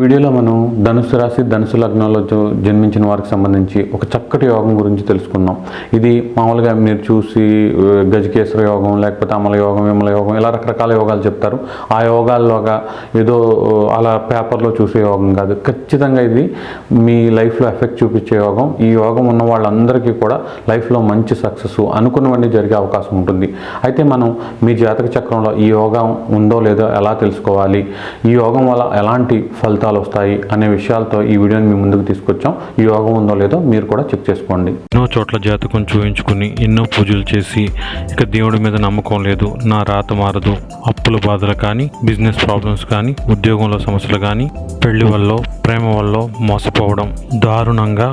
వీడియోలో మనం ధనుసు రాశి ధనుసు లగ్నంలో జన్మించిన వారికి సంబంధించి ఒక చక్కటి యోగం గురించి తెలుసుకుందాం ఇది మామూలుగా మీరు చూసి గజకేశ్వర యోగం లేకపోతే అమల యోగం విమల యోగం ఇలా రకరకాల యోగాలు చెప్తారు. ఆ యోగాల్లోగా ఏదో అలా పేపర్లో చూసే యోగం కాదు. ఖచ్చితంగా ఇది మీ లైఫ్లో ఎఫెక్ట్ చూపించే యోగం. ఈ యోగం ఉన్న వాళ్ళందరికీ కూడా లైఫ్లో మంచి సక్సెస్ అనుకున్నవన్నీ జరిగే అవకాశం ఉంటుంది. అయితే మనం మీ జాతక చక్రంలో ఈ యోగం ఉందో లేదో ఎలా తెలుసుకోవాలి? ఈ యోగం వల్ల ఎలాంటి ఫలితాలు వస్తాయి అనే విషయాలతో ఈ వీడియోని మీ ముందుకు తీసుకొచ్చాం. యోగం ఉందో లేదో మీరు కూడా చెక్ చేసుకోండి. ఎన్నో చోట్ల జాతకం చూపించుకుని ఎన్నో పూజలు చేసి ఇక దేవుడి మీద నమ్మకం లేదు. నా రాత మారదు. అప్పుల బాధలు కానీ బిజినెస్ ప్రాబ్లమ్స్ కానీ ఉద్యోగంలో సమస్యలు కానీ పెళ్ళి వల్ల ప్రేమ వల్ల మోసపోవడం దారుణంగా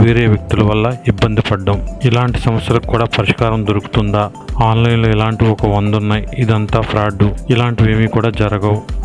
వేరే వ్యక్తుల వల్ల ఇబ్బంది పడడం. ఇలాంటి సమస్యలకు కూడా పరిష్కారం దొరుకుతుందా? ఆన్లైన్లో ఇలాంటివి ఒక వంద ఉన్నాయి. ఇదంతా ఫ్రాడ్ ఇలాంటివి ఏమీ కూడా జరగవు.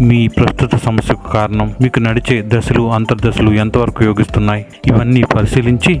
మీ ప్రస్తుత సమస్యకు కారణం. మీకు నడిచే దశలు అంతర్దశలు ఎంతవరకు యోగిస్తున్నాయి? ఇవన్నీ పరిశీలించి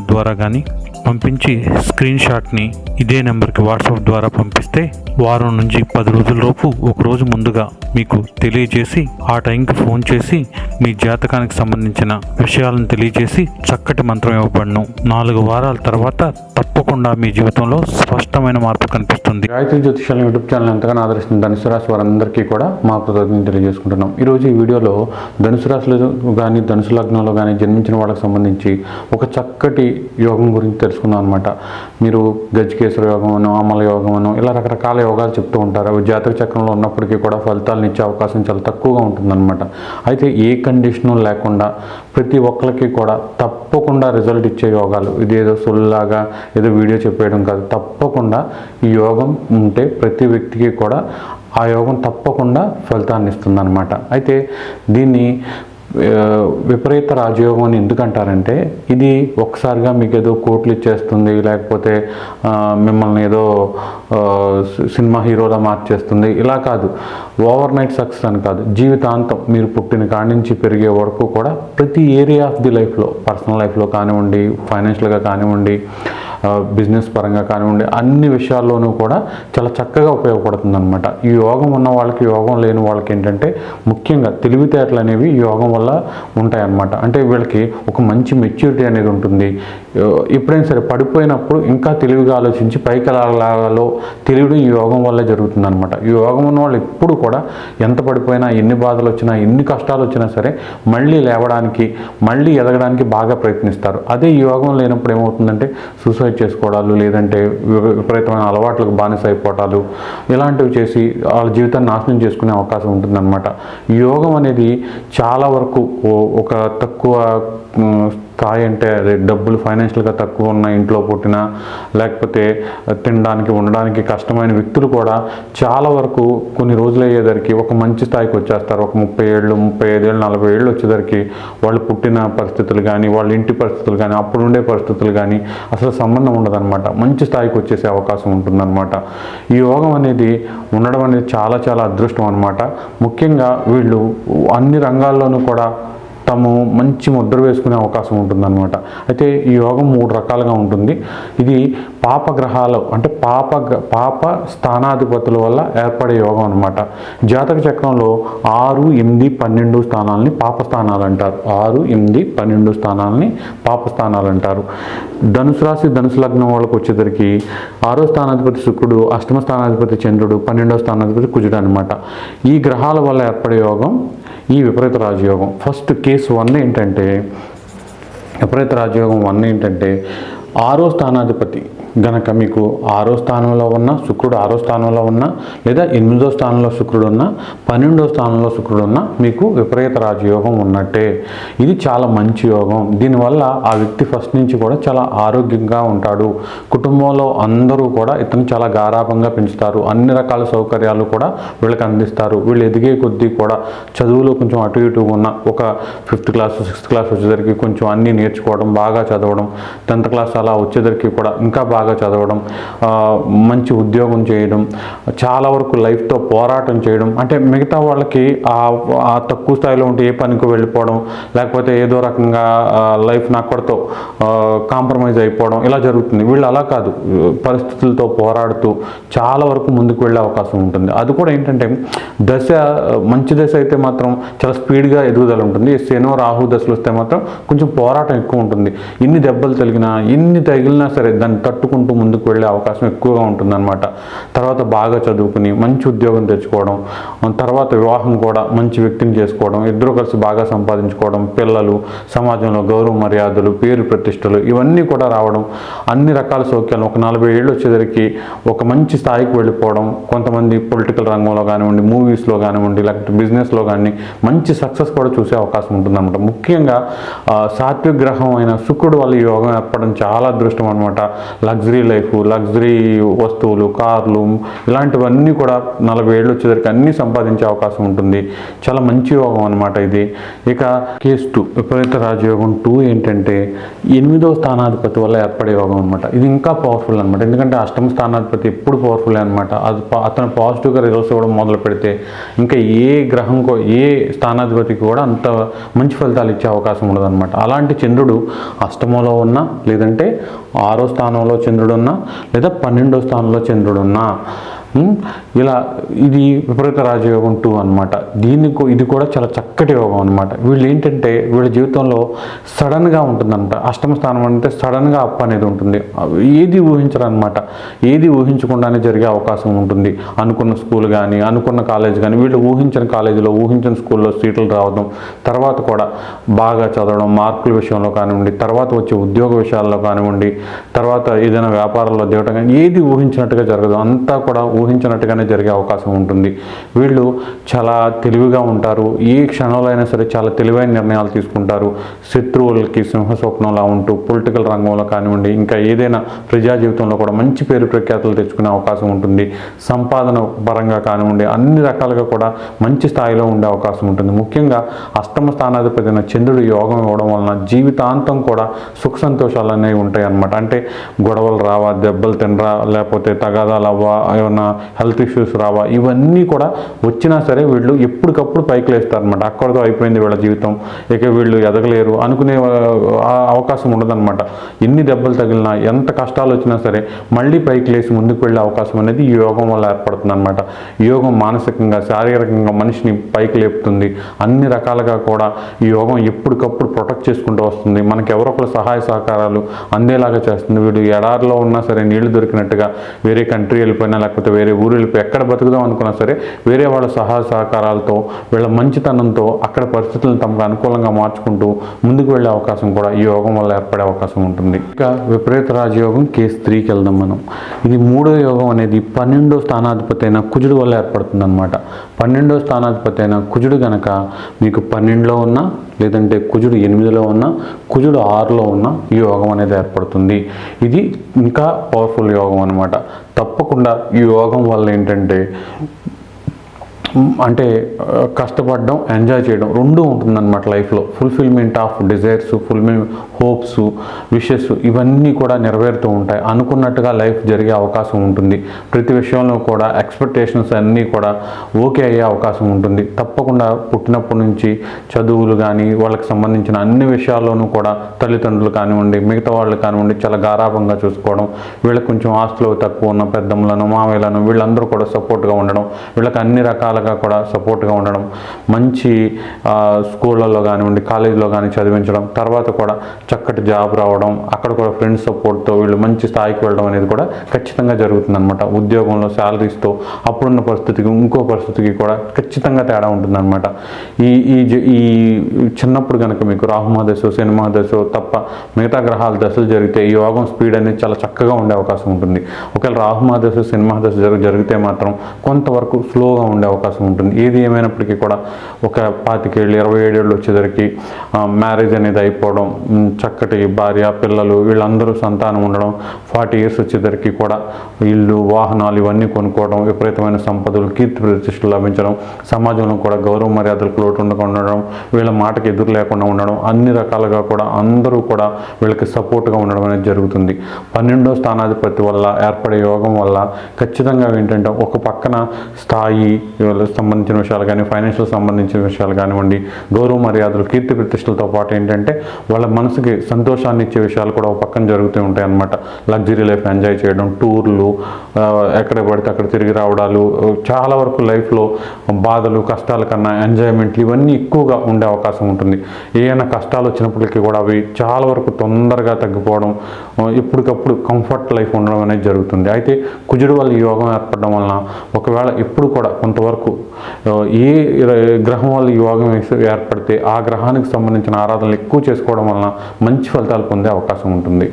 ద్వారా కానీ పంపించి స్క్రీన్ షాట్ని ఇదే నెంబర్కి వాట్సాప్ ద్వారా పంపిస్తే వారం నుంచి పది రోజులలోపు ఒకరోజు ఒక రోజు ముందుగా మీకు తెలియజేసి ఆ టైంకి ఫోన్ చేసి మీ జాతకానికి సంబంధించిన విషయాలను తెలియజేసి చక్కటి మంత్రం ఇవ్వబడను. నాలుగు వారాల తర్వాత తప్పకుండా మీ జీవితంలో స్పష్టమైన మార్పు కనిపిస్తుంది. గాయత్రి జ్యోతిషాల యూట్యూబ్ ఛానల్ ఎంతగానో ఆదరిస్తున్న ధనుసు రాశి వారందరికీ కూడా మా కృతజ్ఞతలు తెలియజేసుకుంటున్నాం. ఈరోజు ఈ వీడియోలో ధనుసు రాశిలో కానీ ధనుసు లగ్నంలో కానీ జన్మించిన వాళ్ళకి సంబంధించి ఒక చక్కటి యోగం గురించి తెలుసుకుందాం అనమాట మీరు గజకేశ్వర యోగం అమల యోగం ఇలా రకరకాల యోగాలు చెప్తూ ఉంటారు. అవి జాతక చక్రంలో ఉన్నప్పటికీ కూడా ఫలితాలను ఇచ్చే అవకాశం చాలా తక్కువగా ఉంటుందన్నమాట. అయితే ఏ కండిషను లేకుండా ప్రతి ఒక్కరికి కూడా తప్పకుండా రిజల్ట్ ఇచ్చే యోగాలు. ఇది ఏదో సొల్లాగా ఏదో వీడియో చెప్పేయడం కాదు. తప్పకుండా ఈ యోగం ఉంటే ప్రతి వ్యక్తికి కూడా ఆ యోగం తప్పకుండా ఫలితాన్ని ఇస్తుందన్నమాట. అయితే దీన్ని విపరీత రాజయోగం అని ఎందుకంటారంటే ఇది ఒక్కసారిగా మీకు ఏదో కోట్లు ఇచ్చేస్తుంది లేకపోతే మిమ్మల్ని ఏదో సినిమా హీరోలా మార్చేస్తుంది. ఇలా కాదు. ఓవర్ నైట్ సక్సెస్ అని కాదు. జీవితాంతం మీరు పుట్టిన కాడి నుంచి పెరిగే వరకు కూడా ప్రతి ఏరియా ఆఫ్ ది లైఫ్లో పర్సనల్ లైఫ్లో కానివ్వండి ఫైనాన్షియల్గా కానివ్వండి బిజినెస్ పరంగా కానివ్వండి అన్ని విషయాల్లోనూ కూడా చాలా చక్కగా ఉపయోగపడుతుంది అనమాట ఈ యోగం ఉన్న వాళ్ళకి యోగం లేని వాళ్ళకి ఏంటంటే ముఖ్యంగా తెలివితేటలు అనేవి యోగం వల్ల ఉంటాయన్నమాట. అంటే వీళ్ళకి ఒక మంచి మెచ్యూరిటీ అనేది ఉంటుంది. ఎప్పుడైనా సరే పడిపోయినప్పుడు ఇంకా తెలివిగా ఆలోచించి పైకి ఎలాగలో తెలియడం ఈ యోగం వల్ల జరుగుతుంది అనమాట ఈ యోగం ఉన్న వాళ్ళు ఎప్పుడు కూడా ఎంత పడిపోయినా ఎన్ని బాధలు వచ్చినా ఎన్ని కష్టాలు వచ్చినా సరే మళ్ళీ లేవడానికి మళ్ళీ ఎదగడానికి బాగా ప్రయత్నిస్తారు. అదే ఈ యోగం లేనప్పుడు ఏమవుతుందంటే సూసైడ్ చేసుకోవడాలు లేదంటే వి- విపరీతమైన అలవాట్లకు బానిస అయిపోవటాలు ఇలాంటివి చేసి వాళ్ళ జీవితాన్ని నాశనం చేసుకునే అవకాశం ఉంటుందన్నమాట. ఈ యోగం అనేది చాలా వరకు ఒక తక్కువ స్థాయి అంటే డబ్బులు ఫైనాన్షియల్గా తక్కువ ఉన్న ఇంట్లో పుట్టిన లేకపోతే తినడానికి ఉండడానికి కష్టమైన వ్యక్తులు కూడా చాలా వరకు కొన్ని రోజులు అయ్యేసరికి ఒక మంచి స్థాయికి వచ్చేస్తారు. ఒక ముప్పై ఏళ్ళు ముప్పై ఐదేళ్ళు నలభై ఏళ్ళు వచ్చేసరికి వాళ్ళు పుట్టిన పరిస్థితులు కానీ వాళ్ళ ఇంటి పరిస్థితులు కానీ అప్పుడు ఉండే పరిస్థితులు కానీ అసలు సంబంధం ఉండదన్నమాట. మంచి స్థాయికి వచ్చేసే అవకాశం ఉంటుందన్నమాట. ఈ యోగం అనేది ఉండడం అనేది చాలా చాలా అదృష్టం అనమాట ముఖ్యంగా వీళ్ళు అన్ని రంగాల్లోనూ కూడా తము మంచి ముద్ర వేసుకునే అవకాశం ఉంటుందన్నమాట. అయితే ఈ యోగం మూడు రకాలుగా ఉంటుంది. ఇది పాప గ్రహాలు అంటే పాప గ- పాప స్థానాధిపతుల వల్ల ఏర్పడే యోగం అనమాట జాతక చక్రంలో ఆరు ఎనిమిది పన్నెండు స్థానాలని పాప స్థానాలు అంటారు. ఆరు ఎనిమిది పన్నెండు స్థానాలని పాప స్థానాలు అంటారు. ధనుసు రాశి ధనుసు లగ్నం వాళ్ళకి వచ్చేసరికి ఆరో స్థానాధిపతి శుక్రుడు అష్టమ స్థానాధిపతి చంద్రుడు పన్నెండో స్థానాధిపతి కుజుడు అనమాట ఈ గ్రహాల వల్ల ఏర్పడే యోగం ఈ విపరీత రాజయోగం. ఫస్ట్ కేసు వన్ ఏంటంటే విపరీత రాజయోగం వన్ ఏంటంటే ఆరో స్థానాధిపతి గనక మీకు ఆరో స్థానంలో ఉన్న శుక్రుడు ఆరో స్థానంలో ఉన్న లేదా ఎనిమిదో స్థానంలో శుక్రుడు ఉన్న పన్నెండో స్థానంలో శుక్రుడు ఉన్న మీకు విపరీత రాజయోగం ఉన్నట్టే. ఇది చాలా మంచి యోగం. దీనివల్ల ఆ వ్యక్తి ఫస్ట్ నుంచి కూడా చాలా ఆరోగ్యంగా ఉంటాడు. కుటుంబంలో అందరూ కూడా ఇతను చాలా గారాభంగా పెంచుతారు. అన్ని రకాల సౌకర్యాలు కూడా వీళ్ళకి అందిస్తారు. వీళ్ళు ఎదిగే కొద్దీ కూడా చదువులో కొంచెం అటు ఇటు ఉన్న ఒక ఫిఫ్త్ క్లాస్ సిక్స్త్ క్లాస్ వచ్చేసరికి కొంచెం అన్నీ నేర్చుకోవడం బాగా చదవడం టెన్త్ క్లాస్ అలా వచ్చేసరికి కూడా ఇంకా బాగా బాగా చదవడం మంచి ఉద్యోగం చేయడం చాలా వరకు లైఫ్తో పోరాటం చేయడం అంటే మిగతా వాళ్ళకి ఆ తక్కువ స్థాయిలో ఉంటే ఏ పనికి వెళ్ళిపోవడం లేకపోతే ఏదో రకంగా లైఫ్ నక్కడితో కాంప్రమైజ్ అయిపోవడం ఇలా జరుగుతుంది. వీళ్ళు అలా కాదు. పరిస్థితులతో పోరాడుతూ చాలా వరకు ముందుకు వెళ్ళే అవకాశం ఉంటుంది. అది కూడా ఏంటంటే దశ మంచి దశ అయితే మాత్రం చాలా స్పీడ్గా ఎదుగుదల ఉంటుంది. శనో రాహు దశలు వస్తే మాత్రం కొంచెం పోరాటం ఎక్కువ ఉంటుంది. ఎన్ని దెబ్బలు తగిలినా ఎన్ని తగిలినా సరే దాన్ని చదువుకుంటూ ముందుకు వెళ్ళే అవకాశం ఎక్కువగా ఉంటుందన్నమాట. తర్వాత బాగా చదువుకుని మంచి ఉద్యోగం తెచ్చుకోవడం తర్వాత వివాహం కూడా మంచి వ్యక్తిని చేసుకోవడం ఇద్దరు కలిసి బాగా సంపాదించుకోవడం పిల్లలు సమాజంలో గౌరవ మర్యాదలు పేరు ప్రతిష్టలు ఇవన్నీ కూడా రావడం అన్ని రకాల సౌఖ్యాలు ఒక నలభై ఏళ్ళు వచ్చేసరికి ఒక మంచి స్థాయికి వెళ్ళిపోవడం కొంతమంది పొలిటికల్ రంగంలో కానివ్వండి మూవీస్లో కానివ్వండి లేకపోతే బిజినెస్లో కానీ మంచి సక్సెస్ కూడా చూసే అవకాశం ఉంటుందన్నమాట. ముఖ్యంగా సాత్విక గ్రహం అయిన శుక్రుడు వల్ల ఈ యోగం ఏర్పడడం చాలా అదృష్టం అనమాట లగ్జరీ లైఫ్ లగ్జరీ వస్తువులు కార్లు ఇలాంటివన్నీ కూడా నలభై ఏళ్ళు వచ్చేసరికి అన్నీ సంపాదించే అవకాశం ఉంటుంది. చాలా మంచి యోగం అనమాట ఇది. ఇక కేస్ టూ విపరీత రాజయోగం టూ ఏంటంటే ఎనిమిదో స్థానాధిపతి వల్ల ఏర్పడే యోగం అనమాట ఇది ఇంకా పవర్ఫుల్ అనమాట ఎందుకంటే అష్టమ స్థానాధిపతి ఎప్పుడు పవర్ఫుల్ అనమాట అది అతను పాజిటివ్గా రిజల్ట్స్ ఇవ్వడం మొదలు పెడితే ఇంకా ఏ గ్రహం కో ఏ స్థానాధిపతికి కూడా అంత మంచి ఫలితాలు ఇచ్చే అవకాశం ఉండదు అనమాట అలాంటి చంద్రుడు అష్టమంలో ఉన్న లేదంటే ఆరో స్థానంలో చంద్రుడు చంద్రుడున్నా లేదా పన్నెండో స్థానంలో చంద్రుడున్నా. ఇలా ఇది విపరీత రాజయోగం టూ అనమాట దీన్ని ఇది కూడా చాలా చక్కటి యోగం అనమాట వీళ్ళు ఏంటంటే వీళ్ళ జీవితంలో సడన్గా ఉంటుందన్నమాట అష్టమ స్థానం అంటే సడన్గా అప్ అనేది ఉంటుంది. ఏది ఊహించరనమాట ఏది ఊహించకుండానే జరిగే అవకాశం ఉంటుంది. అనుకున్న స్కూల్ కానీ అనుకున్న కాలేజ్ కానీ వీళ్ళు ఊహించిన కాలేజీలో ఊహించిన స్కూల్లో సీట్లు రావడం తర్వాత కూడా బాగా చదవడం మార్కుల విషయంలో కానివ్వండి తర్వాత వచ్చే ఉద్యోగ విషయాల్లో కానివ్వండి తర్వాత ఏదైనా వ్యాపారంలో దేవటం కానీ ఏది ఊహించినట్టుగా జరగదు. అంతా కూడా ఊహించినట్టుగానే జరిగే అవకాశం ఉంటుంది. వీళ్ళు చాలా తెలివిగా ఉంటారు. ఏ క్షణంలో అయినా సరే చాలా తెలివైన నిర్ణయాలు తీసుకుంటారు. శత్రువులకి సింహస్వప్నంలా ఉంటూ పొలిటికల్ రంగంలో కానివ్వండి ఇంకా ఏదైనా ప్రజా జీవితంలో కూడా మంచి పేరు ప్రఖ్యాతులు తెచ్చుకునే అవకాశం ఉంటుంది. సంపాదన పరంగా కానివ్వండి అన్ని రకాలుగా కూడా మంచి స్థాయిలో ఉండే అవకాశం ఉంటుంది. ముఖ్యంగా అష్టమ స్థానాధిపతి చంద్రుడు యోగం ఇవ్వడం వలన జీవితాంతం కూడా సుఖ సంతోషాలు అనేవి ఉంటాయి అన్నమాట అంటే గొడవలు రావా దెబ్బలు తినరా లేకపోతే తగాదాలు అవ్వా ఏమన్నా హెల్త్ ఇష్యూస్ రావా ఇవన్నీ కూడా వచ్చినా సరే వీళ్ళు ఎప్పటికప్పుడు పైకి లేస్తారు అనమాట అక్కడితో అయిపోయింది వీళ్ళ జీవితం. ఇక వీళ్ళు ఎదగలేరు అనుకునే అవకాశం ఉండదన్నమాట. ఎన్ని దెబ్బలు తగిలినా ఎంత కష్టాలు వచ్చినా సరే మళ్ళీ పైకి లేచి ముందుకు వెళ్ళే అవకాశం అనేది ఈ యోగం వల్ల ఏర్పడుతుంది అనమాట యోగం మానసికంగా శారీరకంగా మనిషిని పైకి లేపుతుంది. అన్ని రకాలుగా కూడా ఈ యోగం ఎప్పటికప్పుడు ప్రొటెక్ట్ చేసుకుంటూ వస్తుంది. మనకి ఎవరొకరు సహాయ సహకారాలు అందేలాగా చేస్తుంది. వీడు ఎడారిలో ఉన్నా సరే నీళ్ళు దొరికినట్టుగా వేరే కంట్రీ వెళ్ళిపోయినా లేకపోతే వేరే ఊరు వెళ్ళిపోయి ఎక్కడ బతుకుదాం అనుకున్నా సరే వేరే వాళ్ళ సహాయ సహకారాలతో వీళ్ళ మంచితనంతో అక్కడ పరిస్థితులను తమకు అనుకూలంగా మార్చుకుంటూ ముందుకు వెళ్ళే అవకాశం కూడా ఈ యోగం వల్ల ఏర్పడే అవకాశం ఉంటుంది. ఇంకా విపరీత రాజయోగం కేసు త్రీకి వెళ్దాం మనం. ఇది మూడో యోగం అనేది పన్నెండో స్థానాధిపతి అయిన కుజుడు వల్ల ఏర్పడుతుంది అనమాట పన్నెండో స్థానాధిపతి అయిన కుజుడు గనక మీకు పన్నెండులో ఉన్నా లేదంటే కుజుడు ఎనిమిదిలో ఉన్నా కుజుడు ఆరులో ఉన్న ఈ యోగం అనేది ఏర్పడుతుంది. ఇది ఇంకా పవర్ఫుల్ యోగం అనమాట తప్పకుండా ఈ యోగం వల్ల ఏంటంటే అంటే కష్టపడడం ఎంజాయ్ చేయడం రెండూ ఉంటుందన్నమాట లైఫ్లో fulfilment of desires fulfil hopes wishes ఇవన్నీ కూడా నెరవేరుతూ ఉంటాయి. అనుకున్నట్టుగా లైఫ్ జరిగే అవకాశం ఉంటుంది. ప్రతి విషయంలో కూడా ఎక్స్పెక్టేషన్స్ అన్నీ కూడా ఓకే అయ్యే అవకాశం ఉంటుంది. తప్పకుండా పుట్టినప్పటి నుంచి చదువులు కానీ వాళ్ళకి సంబంధించిన అన్ని విషయాల్లోనూ కూడా తల్లిదండ్రులు కానివ్వండి మిగతా వాళ్ళు కానివ్వండి చాలా గారాభంగా చూసుకోవడం వీళ్ళకి కొంచెం ఆస్తులు తక్కువ ఉన్న పెద్దమ్మలను మామయ్యలను వీళ్ళందరూ కూడా సపోర్ట్గా ఉండడం వీళ్ళకి అన్ని రకాలుగా కూడా సపోర్ట్గా ఉండడం మంచి స్కూళ్ళల్లో కానివ్వండి కాలేజీలో కానీ చదివించడం తర్వాత కూడా చక్కటి జాబ్ రావడం అక్కడ కూడా ఫ్రెండ్స్ సపోర్ట్తో వీళ్ళు మంచి స్థాయికి వెళ్ళడం అనేది కూడా ఖచ్చితంగా జరుగుతుందనమాట ఉద్యోగంలో శాలరీస్తో అప్పుడున్న పరిస్థితికి ఇంకో పరిస్థితికి కూడా ఖచ్చితంగా తేడా ఉంటుందన్నమాట. ఈ ఈ జ- ఈ చిన్నప్పుడు కనుక మీకు రాహుమా దశ సినిమా తప్ప మిగతా గ్రహాల దశలు జరిగితే ఈ యోగం స్పీడ్ అనేది చాలా చక్కగా ఉండే అవకాశం ఉంటుంది. ఒకవేళ రాహుమా దశ సినిమా దశ జరిగితే మాత్రం కొంతవరకు స్లోగా ఉండే అవకాశం ఉంటుంది. ఏది ఏమైనప్పటికీ కూడా ఒక పాతికేళ్ళు ఇరవై ఏడేళ్ళు వచ్చేసరికి మ్యారేజ్ అనేది అయిపోవడం చక్కటి భార్య పిల్లలు వీళ్ళందరూ సంతానం ఉండడం ఫార్టీ ఇయర్స్ వచ్చేసరికి కూడా ఇల్లు వాహనాలు ఇవన్నీ కొనుక్కోవడం విపరీతమైన సంపదలు కీర్తి ప్రతిష్టలు లభించడం సమాజంలో కూడా గౌరవ మర్యాదలకు లోటు ఉండకుండా ఉండడం వీళ్ళ మాటకి ఎదురు లేకుండా ఉండడం అన్ని రకాలుగా కూడా అందరూ కూడా వీళ్ళకి సపోర్ట్గా ఉండడం అనేది జరుగుతుంది. పన్నెండో స్థానాధిపతి వల్ల ఏర్పడే యోగం వల్ల ఖచ్చితంగా ఏంటంటే ఒక పక్కన స్థాయి వీళ్ళకి సంబంధించిన విషయాలు కానీ ఫైనాన్షియల్ సంబంధించిన విషయాలు కానివ్వండి గౌరవ మర్యాదలు కీర్తి ప్రతిష్టలతో పాటు ఏంటంటే వాళ్ళ మనసు మనసుకి సంతోషాన్ని ఇచ్చే విషయాలు కూడా ఒక పక్కన జరుగుతూ ఉంటాయి అన్నమాట. లగ్జరీ లైఫ్ ఎంజాయ్ చేయడం టూర్లు ఎక్కడ పడితే అక్కడ తిరిగి రావడాలు చాలా వరకు లైఫ్లో బాధలు కష్టాల కన్నా ఎంజాయ్మెంట్లు ఇవన్నీ ఎక్కువగా ఉండే అవకాశం ఉంటుంది. ఏమైనా కష్టాలు వచ్చినప్పటికీ కూడా అవి చాలా వరకు తొందరగా తగ్గిపోవడం ఎప్పటికప్పుడు కంఫర్ట్ లైఫ్ ఉండడం అనేది జరుగుతుంది. అయితే కుజుడు వల్ల ఈ యోగం ఏర్పడడం వలన ఒకవేళ ఎప్పుడు కూడా కొంతవరకు ఏ గ్రహం వల్ల ఈ యోగం ఏర్పడితే ఆ గ్రహానికి సంబంధించిన ఆరాధనలు ఎక్కువ చేసుకోవడం వలన మంచి ఫలితాలు పొందే అవకాశం ఉంటుంది.